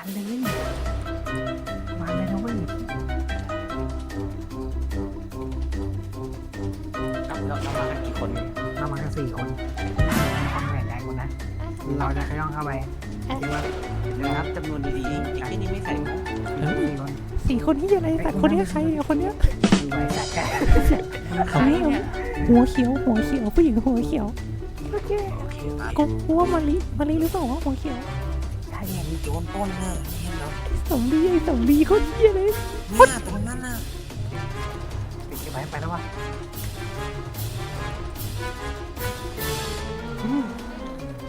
านเลย มาเลยนะเว้ยเราเราเรามากันกี่คนเนี่ยเรามากันสี่คนคนแบ่งแดงคนนะ เราจะขย่องเข้าไปจริงว่าเดี๋ยวนับจำนวนดีๆไอ้ที่นี่ไม่ใส่หมูสี่คนสี่คนนี้อะไรแต่คนเนี้ยใครอะคนเนี้ยสี่ใบจัดแกใครอะหัวเขียวหัวเขียวผู้หญิงหัวเขียวโอเคโอเคครับก็หัวมาลิมาลิหรือเปล่าวะหัวเขียว ใช่ไงมีโจรปล้นเนอะเห็นเหรอสมดีไอ้สมดีเขาเยี่ยเลยเนี่ยตรงนั้นน่ะปิดเก็บไว้ไปแล้ววะ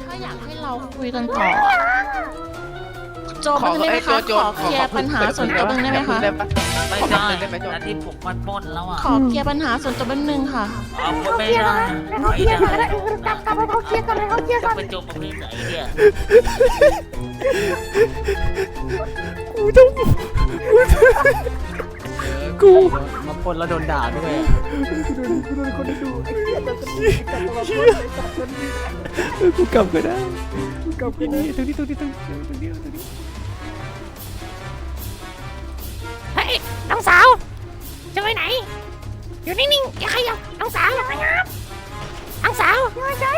ถ้าอยากให้เราคุยกันต่อโจมได้ไหมคะขอเคลียร์ปัญหาส่วนตัวนึงได้ไหมคะ ไม่ได้นาทีผมมันปล้นแล้วอะขอเคลียร์ปัญหาส่วนตัวนึงค่ะ เอาไม่ได้ไม่ได้กลับกลับไปเขาเคลียร์กันเลยเขาเคลียร์กันเป็นโจมประเภทไหนเนี่ย กูต้องกูมาปล้นแล้วโดนด่าด้วยเออกูกลับก็ได้กูกลับก็ได้ตรงนี้ตรงนี้ตรงนี้ตรงนี้ตรงนี้เฮ้ยน้องสาวจะไปไหน อยู่นิ่งๆอย่าขยับน้องสาวอย่าขยับน้องสาวอย่าเฉย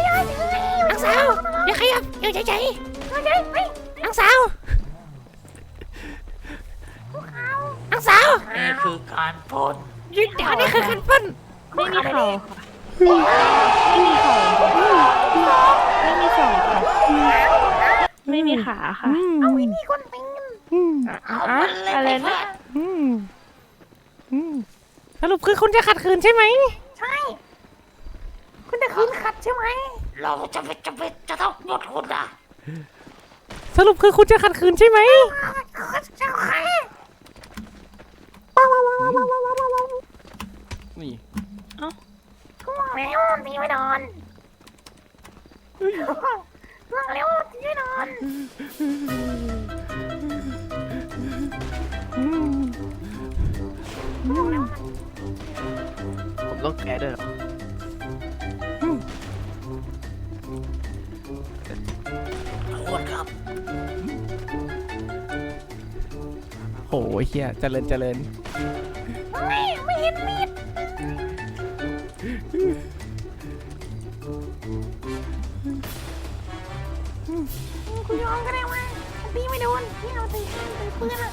น้องสาวอย่าขยับอย่าเฉยๆ น้องสาวน้องสาวนี่คือการปล้นหยุดเดี๋ยวนี่คือการปล้นไม่มีเขาไม่มีเขาไม่มีเขาค่ะไม่มีขาค่ะ เอาไม่มีคนตีนเอามันเลยอะไรไปนะ อืมอืมสรุปคือคุณจะขัดขืนใช่ไหมคุณจะคืนขัดใช่ไหม เราจะไปจะไปจะต้องปล้นคุณอะ สรุปคือคุณจะขัดขืนใช่ไหมนี่แล้วตีไม่นอนแล้วตีไม่นอนอืมอืมผมต้องแก้ด้วยเหรอ โหเฮียเจริญเจริญคุณยอมก็ได้ว่าตีไม่โดนที่เราตีตีปืนอะ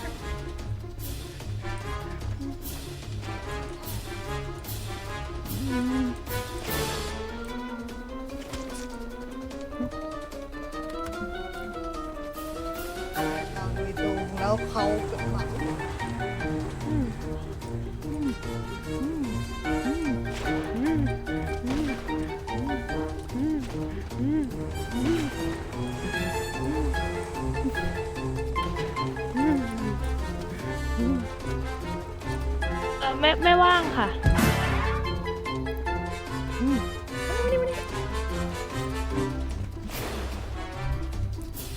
แล้วเขาเป็นหลักเออไม่ไม่ว่างค่ะ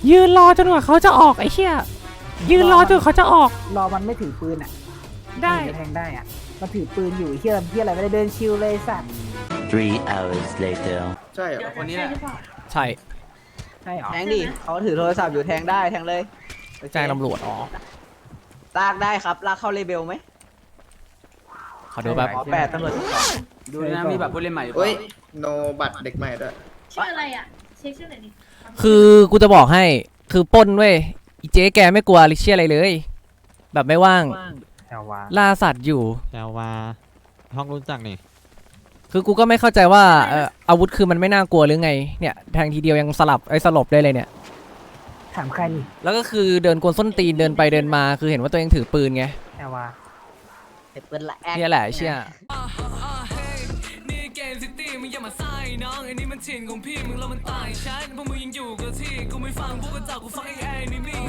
ยืนรอจนกว่าเขาจะออกไอ้เชี่ย ยืนรอจนเขาจะออก รอมันไม่ถือปืนอะได้ถึงจะแทงได้อะมันถือปืนอยู่เฮียเฮียอะไรไม่ได้เดินชิวเลยสัตว์ Three hours later. ใช่เหรอคนนี้แหละใช่ใช่เหรอแทงดิเขาถือโทรศัพท์อยู่แทงได้แทงเลยโอเคแจ้งตำรวจอ๋อลากได้ครับลากเข้าเลเบลไหมขอดูแบบขอแปดตำรวจดูนะมีแบบผู้เล่นใหม่หรือเปเฮ้ล่ายโนบัตรเด็กใหม่ด้วยชื่ออะไรอะเช็คชื่อหน่อยดิคือกูจะบอกให้คือปล้นเว้ย อีเจ๊แกไม่กลัวลิเชียอะไรเลย แบบไม่ว่างแถววาล่าสัตว์อยู่แปลว่าห้องรู้จักนี่คือกูก็ไม่เข้าใจว่าเอ่ออาวุธคือมันไม่น่ากลัวหรือไงเนี่ยแทงทีเดียวยังสลับไอ้สลบได้เลยเนี่ย ถามใครดิแล้วก็คือเดินกวนส้นตีนเดินไปเดินมาคือเห็นว่าตัวเองถือปืนไงแถววาเปิดละแอคเนี่ยแหละไอ้เชี่ยนี่เกมซิตี้มึงอย่ามาใส่น้องไอ้นี่มันถิ่นของพี่มึงแล้วมันต่างฉันพวกมึงยังอยู่กับที่กูไม่ฟังพวกกระจอกกูฟังไอ้ไอ้นี่นี่